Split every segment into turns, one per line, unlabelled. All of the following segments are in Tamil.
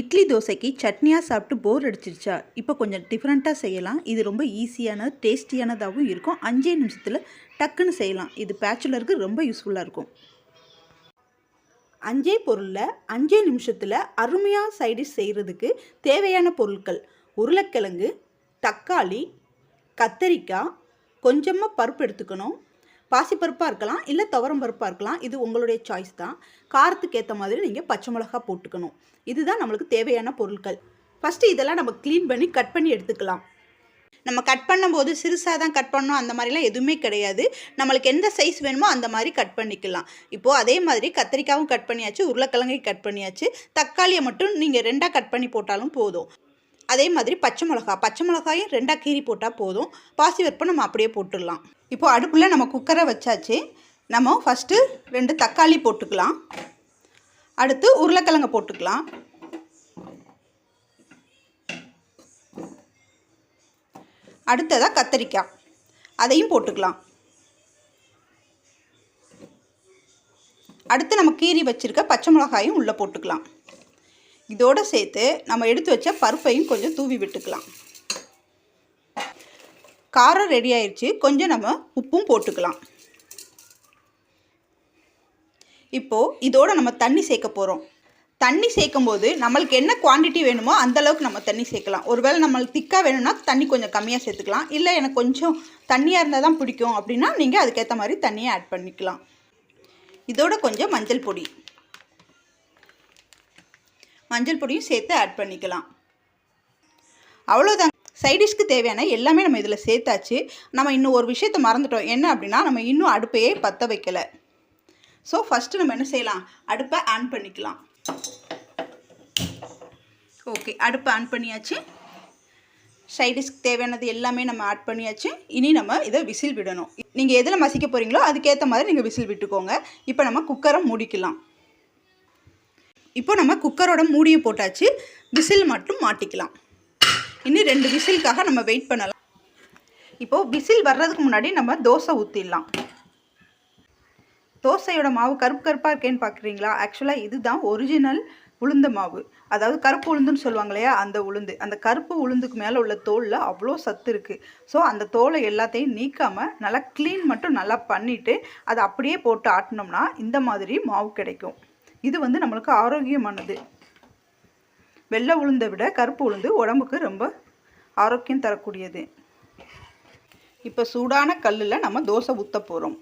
இட்லி தோசைக்கு சட்னியாக சாப்பிட்டு போர் அடிச்சிருச்சா? இப்போ கொஞ்சம் டிஃப்ரெண்ட்டாக செய்யலாம். இது ரொம்ப ஈஸியான டேஸ்டியானதாகவும் இருக்கும். அஞ்சே நிமிஷத்தில் டக்குன்னு செய்யலாம். இது பேச்சுலருக்கு ரொம்ப யூஸ்ஃபுல்லாக இருக்கும். அஞ்சே பொருளில் அஞ்சே நிமிஷத்தில் அருமையாக சைடிஷ் செய்கிறதுக்கு தேவையான பொருட்கள் உருளைக்கிழங்கு தக்காளி கத்தரிக்காய் கொஞ்சமாக பருப்பு எடுத்துக்கணும். பாசிப்பருப்பாக இருக்கலாம் இல்லை துவரம் பருப்பாக இருக்கலாம் இது உங்களுடைய சாய்ஸ் தான். காரத்துக்கு ஏற்ற மாதிரி நீங்கள் பச்சை மிளகா போட்டுக்கணும். இதுதான் நம்மளுக்கு தேவையான பொருட்கள். ஃபஸ்ட்டு இதெல்லாம் நம்ம க்ளீன் பண்ணி கட் பண்ணி எடுத்துக்கலாம். நம்ம கட் பண்ணும்போது சிறுசாக தான் கட் பண்ணணும் அந்த மாதிரிலாம் எதுவுமே கிடையாது. நம்மளுக்கு எந்த சைஸ் வேணுமோ அந்த மாதிரி கட் பண்ணிக்கலாம். இப்போது அதே மாதிரி கத்திரிக்காவும் கட் பண்ணியாச்சு உருளைக்கிழங்கையும் கட் பண்ணியாச்சு. தக்காளியை மட்டும் நீங்கள் ரெண்டாக கட் பண்ணி போட்டாலும் போதும். அதே மாதிரி பச்சை மிளகா பச்சை மிளகாயும் ரெண்டாக கீறி போட்டால் போதும். பாசி வெப்பம் நம்ம அப்படியே போட்டுடலாம். இப்போது அடுப்பில் நம்ம குக்கரை வச்சாச்சு. நம்ம ஃபஸ்ட்டு ரெண்டு தக்காளி போட்டுக்கலாம். அடுத்து உருளைக்கிழங்க போட்டுக்கலாம். அடுத்ததாக கத்தரிக்காய். அதையும் போட்டுக்கலாம். அடுத்து நம்ம கீறி வச்சுருக்க பச்சை மிளகாயும் உள்ளே போட்டுக்கலாம். இதோடு சேர்த்து நம்ம எடுத்து வச்ச பருப்பையும் கொஞ்சம் தூவி விட்டுக்கலாம். காரம் ரெடி ஆயிடுச்சு கொஞ்சம் நம்ம உப்பும் போட்டுக்கலாம். இப்போது இதோடு நம்ம தண்ணி சேர்க்க போகிறோம் தண்ணி சேர்க்கும் போது நம்மளுக்கு என்ன குவான்டிட்டி வேணுமோ அந்த அளவுக்கு நம்ம தண்ணி சேர்க்கலாம். ஒருவேளை நம்மளுக்கு திக்காக வேணும்னா தண்ணி கொஞ்சம் கம்மியாக சேர்த்துக்கலாம். இல்லை எனக்கு கொஞ்சம் தண்ணியாக இருந்தால் தான் பிடிக்கும் அப்படின்னா நீங்கள் அதுக்கேற்ற மாதிரி தண்ணியை ஆட் பண்ணிக்கலாம். இதோட கொஞ்சம் மஞ்சள் பொடி. மஞ்சள் பொடியும் சேர்த்து ஆட் பண்ணிக்கலாம். அவ்வளோதான் சைடிஷ்க்கு தேவையான எல்லாமே நம்ம இதில் சேர்த்தாச்சு. நம்ம இன்னும் ஒரு விஷயத்த மறந்துட்டோம். என்ன அப்படின்னா நம்ம இன்னும் அடுப்பையே பற்ற வைக்கலை. ஸோ ஃபஸ்ட்டு நம்ம என்ன செய்யலாம்? அடுப்பை ஆன் பண்ணிக்கலாம். ஓகே அடுப்பை ஆன் பண்ணியாச்சு. சைடிஷ்க்கு தேவையானது எல்லாமே நம்ம ஆட் பண்ணியாச்சு. இனி நம்ம இதை விசில் விடணும். நீங்கள் எதில் மசிக்க போகிறீங்களோ அதுக்கேற்ற மாதிரி நீங்கள் விசில் விட்டுக்கோங்க. இப்போ நம்ம குக்கரை முடிக்கலாம். இப்போ நம்ம குக்கரோட மூடியை போட்டாச்சு. விசில் மட்டும் மாட்டிக்கலாம். இன்னும் ரெண்டு விசிலுக்காக நம்ம வெயிட் பண்ணலாம். இப்போது விசில் வர்றதுக்கு முன்னாடி நம்ம தோசை ஊற்றிடலாம் தோசையோட மாவு கருப்பு கருப்பாக இருக்கேன்னு பார்க்குறீங்களா ஆக்சுவலாக இதுதான் ஒரிஜினல் உளுந்த மாவு. அதாவது கருப்பு உளுந்துன்னு சொல்லுவாங்க இல்லையா? அந்த உளுந்து. அந்த கருப்பு உளுந்துக்கு மேலே உள்ள தோலில் அவ்வளோ சத்து இருக்குது ஸோ அந்த தோலை எல்லாத்தையும் நீக்காமல் நல்லா க்ளீன் மட்டும் நல்லா பண்ணிவிட்டு அதை அப்படியே போட்டு ஆட்டினோம்னா இந்த மாதிரி மாவு கிடைக்கும். இது வந்து நம்மளுக்கு ஆரோக்கியமானது. வெள்ளை உளுந்தை விட கருப்பு உளுந்து உடம்புக்கு ரொம்ப ஆரோக்கியம் தரக்கூடியது. இப்போ சூடான கல்லில் நம்ம தோசை ஊற்ற போகிறோம்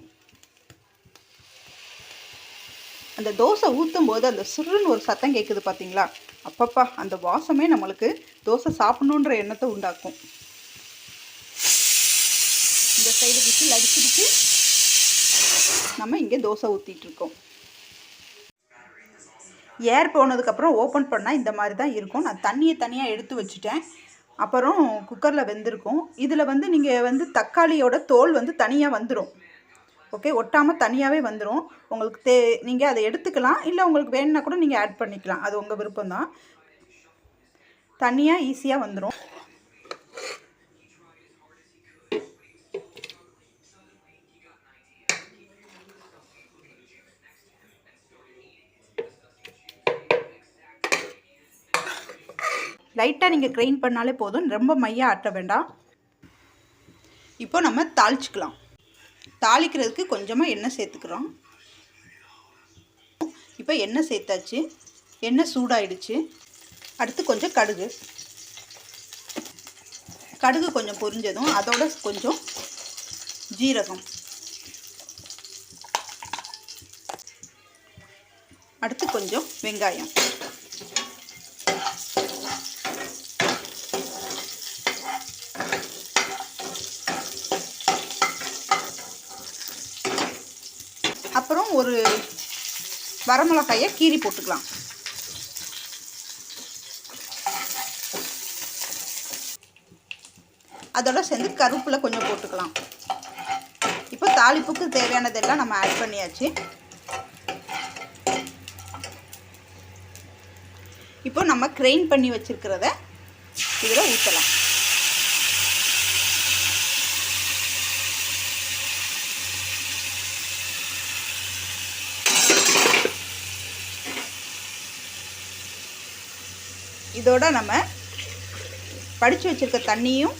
அந்த தோசை ஊற்றும் போது அந்த சுருன்னு ஒரு சத்தம் கேட்குது பார்த்தீங்களா அப்பப்பா அந்த வாசமே நம்மளுக்கு தோசை சாப்பிடணுன்ற எண்ணத்தை உண்டாக்கும். இந்த சைடு விசில் அடிச்சிருச்சு நம்ம இங்கே தோசை ஊற்றிட்டுருக்கோம் ஏர் போனதுக்கப்புறம் ஓப்பன் பண்ணால் இந்த மாதிரி தான் இருக்கும். நான் தண்ணியை தனியாக எடுத்து வச்சுட்டேன். அப்புறம் குக்கரில் வெந்திருக்கும். இதில் வந்து நீங்கள் வந்து தக்காளியோட தோல் வந்து தனியாக வந்துடும் ஓகே ஒட்டாமல் தனியாகவே வந்துடும் உங்களுக்கு தே நீங்கள் அதை எடுத்துக்கலாம். இல்லை உங்களுக்கு வேணுன்னா கூட நீங்கள் ஆட் பண்ணிக்கலாம். அது உங்கள் விருப்பம் தான் தனியாக ஈஸியாக வந்துடும் லைட்டாக நீங்கள் கிரைண்ட் பண்ணாலே போதும். ரொம்ப மையாக ஆட்ட வேண்டாம். இப்போ நம்ம தாளிச்சிக்கலாம். தாளிக்கிறதுக்கு கொஞ்சமாக எண்ணெய் சேர்த்துக்கிறோம். இப்போ எண்ணெய் சேர்த்தாச்சு. எண்ணெய் சூடாயிடுச்சு. அடுத்து கொஞ்சம் கடுகு. கடுகு கொஞ்சம் பொரிஞ்சதும் அதோட கொஞ்சம் ஜீரகம். அடுத்து கொஞ்சம் வெங்காயம். அப்புறம் ஒரு வரமிளகாயை கீரி போட்டுக்கலாம். அதோட சேர்ந்து கருப்பில் கொஞ்சம் போட்டுக்கலாம். இப்போ தாளிப்புக்கு தேவையானதெல்லாம் நம்ம ஆட் பண்ணியாச்சு. இப்போ நம்ம க்ரெயின் பண்ணி வச்சுருக்கிறத இதில் ஊற்றலாம் இதோட நம்ம படித்து வச்சுருக்க தண்ணியும்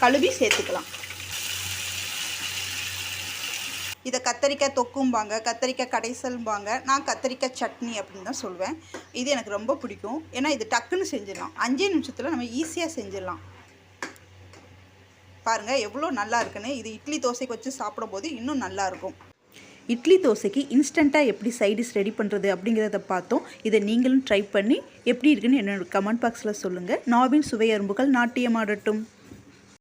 கழுவி சேர்த்துக்கலாம். இதை கத்தரிக்காய் தொக்கும்பாங்க கத்தரிக்காய் கடைசல்பாங்க நான் கத்தரிக்காய் சட்னி அப்படின்னு தான் சொல்லுவேன் இது எனக்கு ரொம்ப பிடிக்கும். ஏன்னா இது டக்குன்னு செஞ்சிடலாம். அஞ்சே நிமிஷத்தில் நம்ம ஈஸியாக செஞ்சிடலாம். பாருங்கள் எவ்வளோ நல்லா இருக்குன்னு. இது இட்லி தோசைக்கு வச்சு சாப்பிடும்போது இன்னும் நல்லாயிருக்கும் இட்லி தோசைக்கு இன்ஸ்டண்ட்டாக எப்படி சைடிஷ் ரெடி பண்ணுறது அப்படிங்கிறத பார்த்தோம். இதை நீங்களும் ட்ரை பண்ணி எப்படி இருக்குன்னு என்னோட கமெண்ட் பாக்ஸில் சொல்லுங்கள் நாவின் சுவை அரும்புகள் நாட்டியமாடட்டும்.